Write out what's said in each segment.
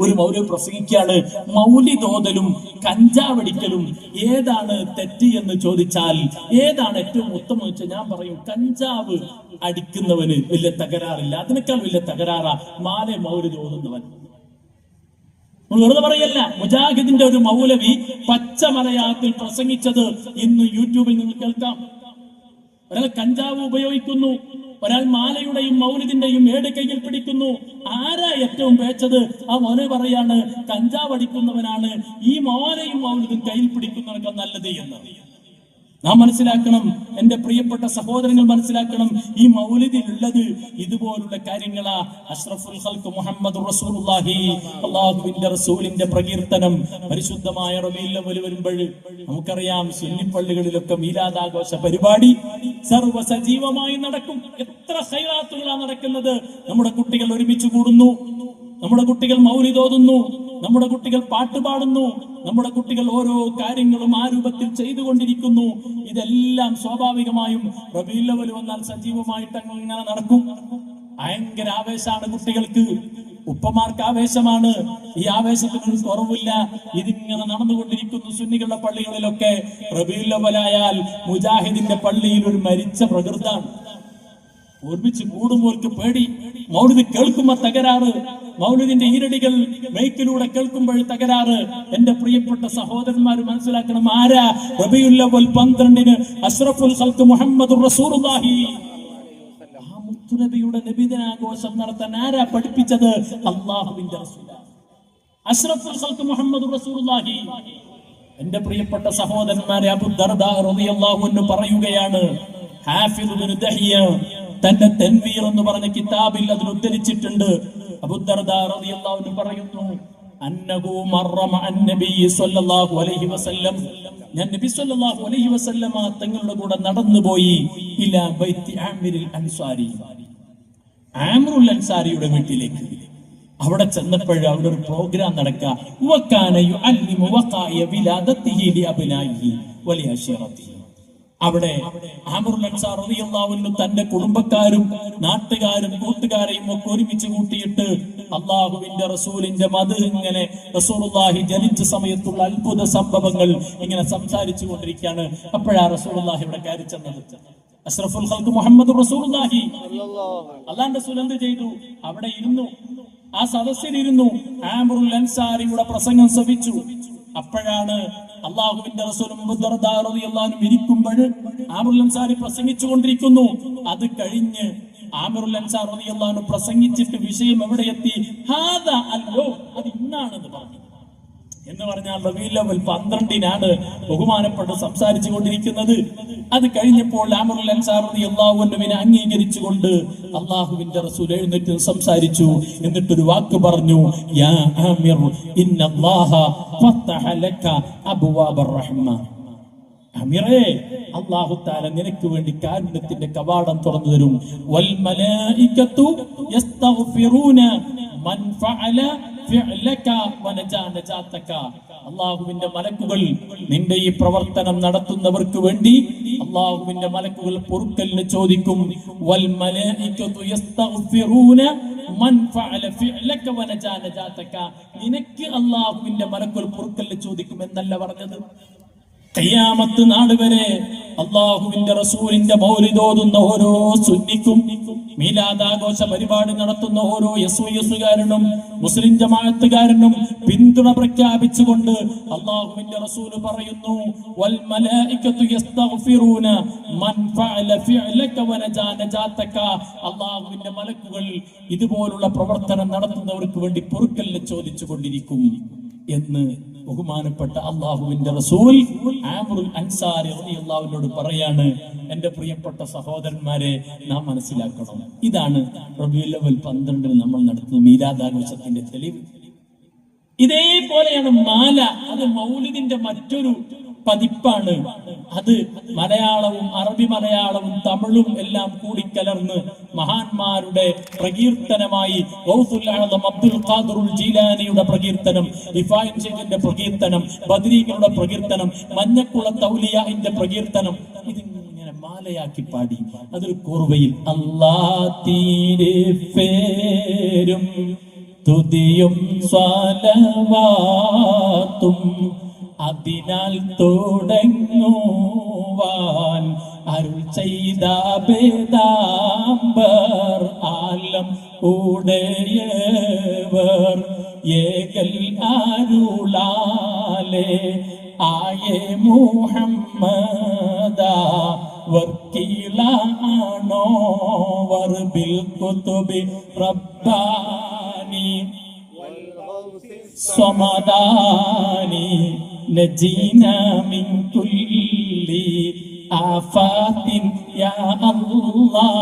ഒരു മൗലവി പ്രസംഗിക്കുകയാണ്. മൗലിതോതലും കഞ്ചാവടിക്കലും ഏതാണ് തെറ്റ് എന്ന് ചോദിച്ചാൽ ഏതാണ് ഏറ്റവും ഉത്തമം വെച്ചാൽ ഞാൻ പറയും കഞ്ചാവ് അടിക്കുന്നവന് വലിയ തകരാറില്ല. അതിനേക്കാൾ വലിയ തകരാറാ മാലെ മൗലി ഓതുന്നവൻ വെറുതെ പറയല്ല മുജാഹിദിന്റെ ഒരു മൗലവി പച്ച മലയാളത്തിൽ പ്രസംഗിച്ചത് ഇന്ന് യൂട്യൂബിൽ നിങ്ങൾ കേൾക്കാം. ഒരാൾ കഞ്ചാവ് ഉപയോഗിക്കുന്നു. ഒരാൾ മാലയുടെയും മൗലിദിന്റെയും ഏട് കയ്യിൽ പിടിക്കുന്നു. ആരാ ഏറ്റവും പേച്ചത്? ആ മോനെ പറയാണ് കഞ്ചാവ് അടിക്കുന്നവനാണ്. ഈ മോലയും മൗലിദും കയ്യിൽ പിടിക്കുന്നവനൊക്കെ നല്ലത് എന്ന്. നാം മനസ്സിലാക്കണം എന്റെ പ്രിയപ്പെട്ട സഹോദരങ്ങൾ മനസ്സിലാക്കണം ഈ മൗലിദിലുള്ളത് ഇതുപോലുള്ള കാര്യങ്ങളാ. അഷ്റഫുൽ ഖൽഖ് മുഹമ്മദ് റസൂലുള്ളാഹി അള്ളാഹുവിന്റെ റസൂലിന്റെ പ്രകീർത്തനം പരിശുദ്ധമായ റബീഉൽ അവ്വൽ വരുമ്പോൾ നമുക്കറിയാം സുന്നി പള്ളികളിലൊക്കെ മീലാദാഘോഷ പരിപാടി സർവ സജീവമായി നടക്കും. എത്ര ഹൈറാത്തുകളാണ് നടക്കുന്നത്? നമ്മുടെ കുട്ടികൾ ഒരുമിച്ച് കൂടുന്നു. നമ്മുടെ കുട്ടികൾ മൗലിതോതുന്നു. നമ്മുടെ കുട്ടികൾ പാട്ട് പാടുന്നു. നമ്മുടെ കുട്ടികൾ ഓരോ കാര്യങ്ങളും ആ രൂപത്തിൽ ചെയ്തുകൊണ്ടിരിക്കുന്നു. ഇതെല്ലാം സ്വാഭാവികമായും റബീലവൽ വന്നാൽ സജീവമായിട്ട് അങ്ങനെ നടക്കും. ഭയങ്കര ആവേശമാണ് കുട്ടികൾക്ക്. ഉപ്പമാർക്ക് ആവേശമാണ്. ഈ ആവേശത്തിന് കുറവില്ല. ഇതിങ്ങനെ നടന്നുകൊണ്ടിരിക്കുന്നു സുന്നികളുടെ പള്ളികളിലൊക്കെ. റബീലവലായാൽ മുജാഹിദിന്റെ പള്ളിയിൽ ഒരു മരിച്ച പ്രകൃതാണ്. ഒരുമിച്ച് കൂടുമ്പോൾക്ക് പേടി. മൗലിത് കേൾക്കുമ്പോ തകരാറ്. മൗലിദിന്റെ ഈരടികൾ മൈക്കിലൂടെ കേൾക്കുമ്പോൾ തകരാറ്. എന്റെ പ്രിയപ്പെട്ട സഹോദരന്മാർ മനസ്സിലാക്കണം ആരാ? റബിയുല്ലവൽ പന്ത്രണ്ടിന് അഷ്റഫുൽ സൽക്ക് മുഹമ്മദ് റസൂലുള്ളാഹി. ആ മുത്തുനബിയുടെ നടത്താൻ ആരാ പഠിപ്പിച്ചത്? അള്ളാഹുവിന്റെ അഷ്റഫുൽ ഖൽക്ക് മുഹമ്മദ് എന്റെ പ്രിയപ്പെട്ട സഹോദരന്മാരെ അബുദർദാഹു പറയുകയാണ് ഹാഫിദ് ദഹിയ തന്റെ തെൻവീർ എന്ന് പറഞ്ഞ കിതാബിൽ അതിൽ ഉദ്ധരിച്ചിട്ടുണ്ട്. പറയുന്നു ഞാൻ നബി സല്ലല്ലാഹു അലൈഹി വസല്ലമ തങ്ങളുടെ കൂടെ നടന്നുപോയി ഇലാ അൻസാരി. അൻസാരിയുടെ വീട്ടിലേക്ക്. അവിടെ ചെന്നപ്പോഴും അവിടെ ഒരു പ്രോഗ്രാം നടക്കുക അവിടെ അൻഹു തന്റെ കുടുംബക്കാരും നാട്ടുകാരും കൂട്ടുകാരെയും ഒക്കെ ഒരുമിച്ച് കൂട്ടിയിട്ട് അള്ളാഹുവിന്റെ റസൂലിന്റെ മത് ഇങ്ങനെ റസൂലുള്ളാഹി ജനിച്ച സമയത്തുള്ള അത്ഭുത സംഭവങ്ങൾ ഇങ്ങനെ സംസാരിച്ചു കൊണ്ടിരിക്കുകയാണ്. അപ്പോഴാ റസൂലുള്ളാഹി ഇവിടെ കയറി ചെന്നത്. അഷ്റഫുൽ ഹൽക്ക് മുഹമ്മദ് റസൂലുള്ളാഹി. അള്ളാന്റെ റസൂൽ എന്ത് ചെയ്തു? അവിടെ ഇരുന്നു. ആ സദസ്സിലിരുന്നു. ആമറുൽ അൻസാരിയുടെ പ്രസംഗം ശ്രവിച്ചു. അപ്പോഴാണ് അള്ളാഹുവിന്റെ റസൂലും ഇരിക്കുമ്പോൾ ആമിറുൽ അൻസാരി പ്രസംഗിച്ചു കൊണ്ടിരിക്കുന്നു അത് കഴിഞ്ഞ് ആമിറുൽ അൻസാർ റളിയല്ലാഹു പ്രസംഗിച്ചിട്ട് വിഷയം എവിടെ എത്തി? അത് ഇന്നാണെന്ന് പറഞ്ഞു. എന്ന് പറഞ്ഞാൽ റബീലവൽ പന്ത്രണ്ടിനാണ് ബഹുമാനപ്പെട്ട് സംസാരിച്ചു കൊണ്ടിരിക്കുന്നത് അത് കഴിഞ്ഞപ്പോൾ ആമറുൽ അൻസാർ അള്ളാഹുവിനെ അംഗീകരിച്ചുകൊണ്ട് അള്ളാഹുവിന്റെ റസൂൽ എഴുന്നേറ്റ് സംസാരിച്ചു. എന്നിട്ടൊരു വാക്ക് പറഞ്ഞു യാ ആമിർ ഇന്നല്ലാഹ ഫത്തഹ ലക അബ്വാബർ റഹ്മ. അമിറേ അള്ളാഹു താല നിനക്ക് വേണ്ടി കാരുണ്യത്തിന്റെ കവാടം തുറന്നു തരും. വൽ മലായികത്തു യസ്തഗ്ഫിറൂന മൻ ഫഅല അള്ളാഹുവിന്റെ മലക്കുകൾ നിന്റെ ഈ പ്രവർത്തനം നടത്തുന്നവർക്ക് വേണ്ടി അള്ളാഹുവിന്റെ മലക്കുകൾ പൊറുക്കലിന് ചോദിക്കും വൽ നിനക്ക് അള്ളാഹുവിന്റെ മലക്കുകൾ പൊറുക്കലിന് ചോദിക്കും എന്നല്ല പറഞ്ഞത്. കയ്യാമത്ത് നാട് വരെ അള്ളാഹുവിന്റെ റസൂലിന്റെ മൗലിതോതുന്ന ഓരോ സുന്നിക്കും മീലാദാഘോഷ പരിപാടി നടത്തുന്ന ഓരോ യസു യസുകാരനും മുസ്ലിം ജമാഅത്തുകാരനും പിന്തുണ പ്രഖ്യാപിച്ചുകൊണ്ട് അള്ളാഹുവിന്റെ റസൂൽ പറയുന്നു വൽ മൻ ഫഅല വനജാ നജാതക. അള്ളാഹുവിന്റെ മലക്കുകൾ ഇതുപോലുള്ള പ്രവർത്തനം നടത്തുന്നവർക്ക് വേണ്ടി പൊറുക്കല്ല ചോദിച്ചു കൊണ്ടിരിക്കും എന്ന് ബഹുമാനപ്പെട്ട അള്ളാഹുവിന്റെ റസൂൽ ആമറുൽ അൻസാരി അള്ളാഹുവിനോട് പറയാണ് എന്റെ പ്രിയപ്പെട്ട സഹോദരന്മാരെ നാം മനസ്സിലാക്കണം. ഇതാണ് റബിയുല്ലവൽ പന്ത്രണ്ടിന് നമ്മൾ നടത്തുന്ന മീരാദാഘോഷത്തിന്റെ തെളിവ്. ഇതേപോലെയാണ് മാല അത് മൗലിദിന്റെ മറ്റൊരു പതിപ്പാണ്. അത് മലയാളവും അറബി മലയാളവും തമിഴും എല്ലാം കൂടി കലർന്ന് മഹാന്മാരുടെ പ്രകീർത്തനമായി അബ്ദുൽ ഖാദിറുൽ ജീലാനിയുടെ പ്രകീർത്തനം ഇഫായിൻ ഷെയ്ഖിന്റെ പ്രകീർത്തനം ബദ്രീകളുടെ പ്രകീർത്തനം മഞ്ഞക്കുള തൗലിയാഹിന്റെ പ്രകീർത്തനം. ഇതിങ്ങനെ മാലയാക്കി പാടി. അതൊരു കോർവയിൽ അല്ലാ പേരും തുതിയും സ്വലവാത്തും അതിനാൽ തുടങ്ങുവാൻ അരുൾ ചെയ്ത ഭേദാംബർ ആലം ഉടയവർ ഏകൽ അരുളാലേ. ആയേ മുഹമ്മദ വർക്കീലാണോ വർബിൽ കുത്തുബി റബ്ബാനി. സ്വമദാനി. നജീന من كل آفات യാ അല്ലാഹ്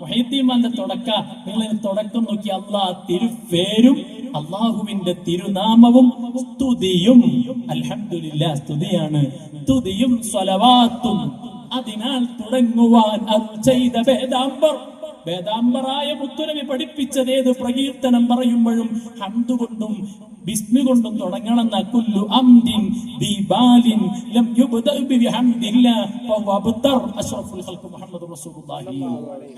മുഹീദ്ദീമാന്റെ തുടക്ക നിങ്ങൾ തുടക്കം നോക്കി അള്ളാ തിരുഫേരും അള്ളാഹുവിന്റെ തിരുനാമവും സ്തുതിയും. അൽഹംദുലില്ലാ സ്തുതിയാണ്. സ്തുതിയും സ്വലവാത്തും. അതിനാൽ തുടങ്ങുവാൻ അത് ചെയ്ത വേദാംബർ വേദാംബറായ മുത്തുനബി പഠിപ്പിച്ചത് ഏത് പ്രകീർത്തനം പറയുമ്പോഴും ഹന്തു കൊണ്ടും ബിസ്മി കൊണ്ടും തുടങ്ങണമെന്ന കുല്ലു അംദിൻ ദീബാലിൻ ലം യുബ്ദഅ ബിഹംദില്ലാ ഫഹുവ അബ്തർ അഷ്റഫുൽ ഖൽഖ് മുഹമ്മദ് റസൂലുള്ളാഹി.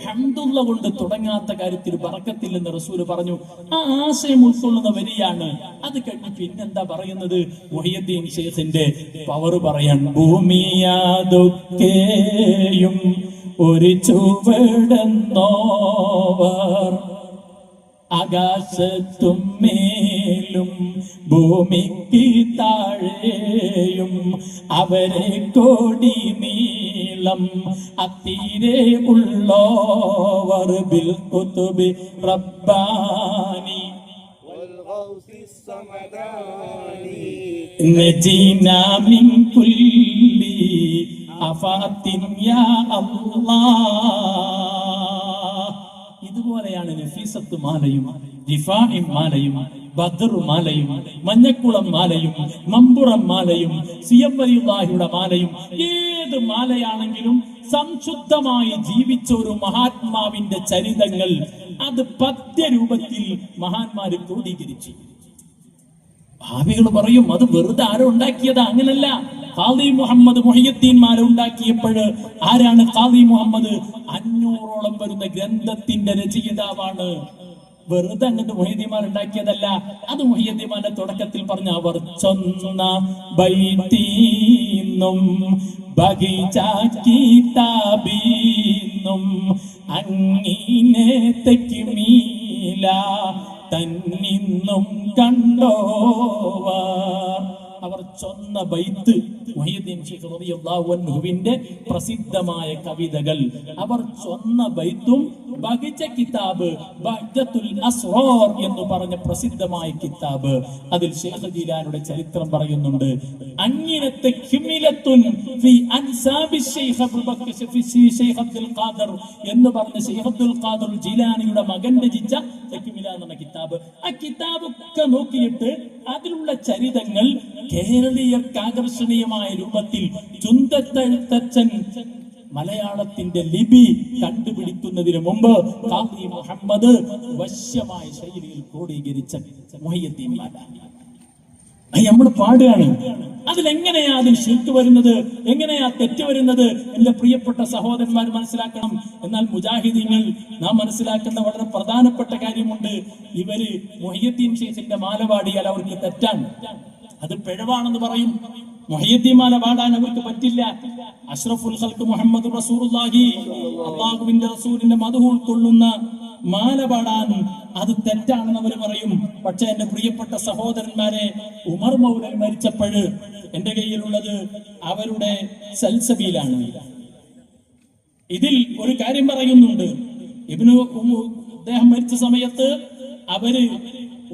ഹംദുല്ല കൊണ്ട് തുടങ്ങാത്ത കാര്യത്തിൽ ബറക്കത്തില്ലെന്ന് റസൂൽ പറഞ്ഞു. ആ ആശയം ഉൾക്കൊള്ളുന്ന വരിയാണ്. അത് കഴിഞ്ഞ് പിന്നെന്താ പറയുന്നത്? മുഹിയുദ്ദീൻ ശൈഖിന്റെ പവർ പറയാൻ ഭൂമിയാതൊക്കെയും ഒരു ചുവടെന്നോവർ ആകാശത്തും മേലും ഭൂമിക്ക് താഴെയും അവരെ കോടി നീളം അത്തീരെ ഉള്ളോവർ ബിൽ കുത്തുബി റബ്ബാനി والغوث الصمداني نجينا من كل آفات يا الله ഇതുപോലെയാണ് നഫീസത്ത് മാലയും റിഫാഇ മാലയും ബദർ മാലയും മഞ്ഞക്കുളം മാലയും മമ്പുറം മാലയും സിയപ്പരിയുള്ള മാലയും ഏത് മാലയാണെങ്കിലും സംശുദ്ധമായി ജീവിച്ച ഒരു മഹാത്മാവിന്റെ ചരിതങ്ങൾ അത് പദ്യരൂപത്തിൽ മഹാന്മാര് ക്രോഡീകരിച്ചു. ഭാവികൾ പറയും അത് വെറുതെ ആരോ ഉണ്ടാക്കിയതാ അങ്ങനല്ല. ഖാദി മുഹമ്മദ് മുഹിയദ്ദീൻമാർ ഉണ്ടാക്കിയപ്പോൾ ആരാണ് ഖാദി മുഹമ്മദ്? അഞ്ഞൂറോളം വരുന്ന ഗ്രന്ഥത്തിന്റെ രചയിതാവാണ്. വെറുതെ അങ്ങോട്ട് മൊഹീദ്ദീമാർ ഉണ്ടാക്കിയതല്ല. അത് മൊഹിയദ്ദീമാന്റെ തുടക്കത്തിൽ പറഞ്ഞ അവർ ചൊന്ന ബൈത്തീന്നും അങ്ങിനെ തെക്കുമീല തന്നിന്നും കണ്ടോവർ. അവർ ചൊന്ന ബൈത്ത് മുഹീദ്ദീൻ ശൈഖ് റളിയല്ലാഹു അൻഹുവിന്റെ പ്രസിദ്ധമായ കവിതകൾ. അവർ ചൊന്ന ബൈത്തും ബഹിജ കിതാബ് ബഹ്ജത്തുൽ അസ്റാർ എന്ന് പറഞ്ഞ പ്രസിദ്ധമായ കിതാബ്. അതിൽ ഷെയ്ഖ് ജീലാനുടെ ചരിത്രം പറയുന്നുണ്ട് അങ്ങനത്തെ ഖിമിലത്തുൻ ഫി അൻസാബി ഷെയ്ഖ് അബ്ദുൽ ഖാദർ എന്ന് പറഞ്ഞ ഷെയ്ഖ് അബ്ദുൽ ഖാദർ ജീലാനിയുടെ മകൻ രചിച്ച തെക്കുമില എന്ന കിതാബ്. ആ കിതാബ് നോക്കിയിട്ട് അതിലുള്ള ചരിതങ്ങൾ കേരളീയർക്ക് ആകർഷണീയമായ രൂപത്തിൽ ചുന്തത്തെഴുത്തച്ഛൻ മലയാളത്തിന്റെ ലിപി കണ്ടുപിടിക്കുന്നതിന് മുമ്പ് കാഫി മുഹമ്മദ് വശ്യമായ ശൈലിയിൽ ക്രോഡീകരിച്ച നമ്മൾ പാടുകയാണ്. അതിലെങ്ങനെയാ അതിൽ ശിർക്ക് വരുന്നത്? എങ്ങനെയാ തെറ്റ് വരുന്നത്? എന്റെ പ്രിയപ്പെട്ട സഹോദരന്മാർ മനസ്സിലാക്കണം. എന്നാൽ മുജാഹിദീങ്ങൾ നാം മനസ്സിലാക്കുന്ന വളരെ പ്രധാനപ്പെട്ട കാര്യമുണ്ട്. ഇവർ മൊഹിയദ്ദീൻ ഷെയ്ഖിന്റെ മാലപാടിയാൽ അവർക്ക് തെറ്റാണ്. അത് പിഴവാണെന്ന് പറയും. മൊഹിയദ്ദീൻ മാല പാടാൻ അവർക്ക് പറ്റില്ല. അഷ്റഫുൽ ഹൽക്ക് മുഹമ്മദ് റസൂലുള്ളാഹി അള്ളാഹുവിന്റെ റസൂലിന്റെ മധു ഉൾക്കൊള്ളുന്ന മാല പാടാൻ അത് തെറ്റാണെന്ന് അവർ പറയും. പക്ഷെ എന്റെ പ്രിയപ്പെട്ട സഹോദരന്മാരെ ഉമർ മൗലൻ മരിച്ചപ്പോഴ് എന്റെ കയ്യിലുള്ളത് അവരുടെ സൽസബിയിലാണ്. ഇതിൽ ഒരു കാര്യം പറയുന്നുണ്ട്. ഇബിന് അദ്ദേഹം മരിച്ച സമയത്ത് അവർ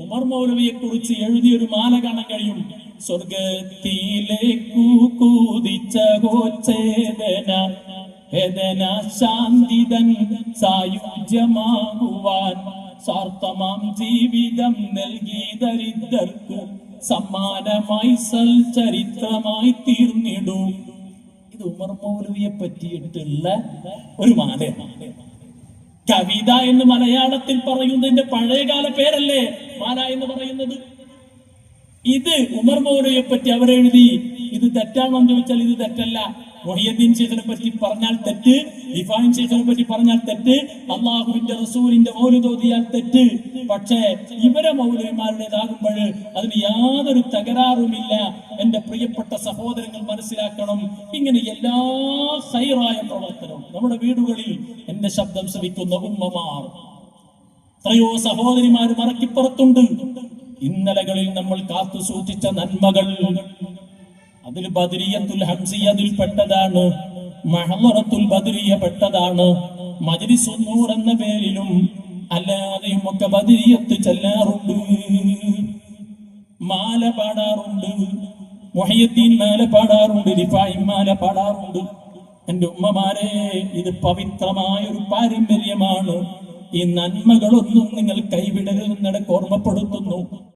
ഉമർ മൗലവിയെ കുറിച്ച് എഴുതിയൊരു മാല കാണാൻ കഴിയും. സ്വർഗത്തിലേക്കു കൂതിച്ച ഗോച്ചേദന വേദന ശാന്തിതൻ സായുജ്യമാകുവാൻ സ്വാർത്ഥമാം ജീവിതം നൽകി ദരിദ്രർക്കു സമ്മാനമായി സൽ ചരിത്രമായി തീർന്നിടും. ഇത് ഉമർ മൗലവിയെ പറ്റിയിട്ടുള്ള ഒരു മാലയാണ്. കവിത എന്ന് മലയാളത്തിൽ പറയുന്നതിന്റെ പഴയകാല പേരല്ലേ? മാല എന്ന് പറയുന്നത് ഇത് ഉമർ മൗലയെ പറ്റി അവരെഴുതി ഇത് തെറ്റാണോ എന്ന് ചോദിച്ചാൽ ഇത് തെറ്റല്ല. മൊഹിയദ്ദീൻ ശേഖനെ പറ്റി പറഞ്ഞാൽ തെറ്റ്. ഇഫാൻ ശേഖനെ പറ്റി പറഞ്ഞാൽ തെറ്റ്. അള്ളാഹുവിന്റെ റസൂലിന്റെ മൗലിതോതിയാൽ തെറ്റ്. പക്ഷേ ഇവരെ മൗലവിമാരുടേതാകുമ്പോൾ അതിന് യാതൊരു തകരാറുമില്ല. എന്റെ പ്രിയപ്പെട്ട സഹോദരങ്ങൾ മനസ്സിലാക്കണം. ഇങ്ങനെ എല്ലാ സൈറായ പ്രവർത്തനവും നമ്മുടെ വീടുകളിൽ എന്റെ ശബ്ദം ശ്രവിക്കുന്ന ഉമ്മമാർ. എത്രയോ സഹോദരിമാർ മറക്കിപ്പുറത്തുണ്ട്. ഇന്നലകളിൽ നമ്മൾ കാത്തു സൂക്ഷിച്ച നന്മകൾ. അതിൽ ബദരിയത്തുൽ ഹംസിയതിൽ പെട്ടതാണ്. മഹമറത്തുൽ ബദരിയ പെട്ടതാണ്. മജ്ലിസുന്നൂർ എന്ന പേരിലും അല്ലാതെയും ഒക്കെ ബദരിയത്ത് ചെല്ലാറുണ്ട്. മാല പാടാറുണ്ട്. മൊഹയത്തീൻ മാല പാടാറുണ്ട്. റിഫായി മാല പാടാറുണ്ട്. എന്റെ ഉമ്മമാരെ ഇത് പവിത്രമായ ഒരു പാരമ്പര്യമാണ്. ഈ നന്മകളൊന്നും നിങ്ങൾ കൈവിടരുതെന്നിടക്ക് ഓർമ്മപ്പെടുത്തുന്നു.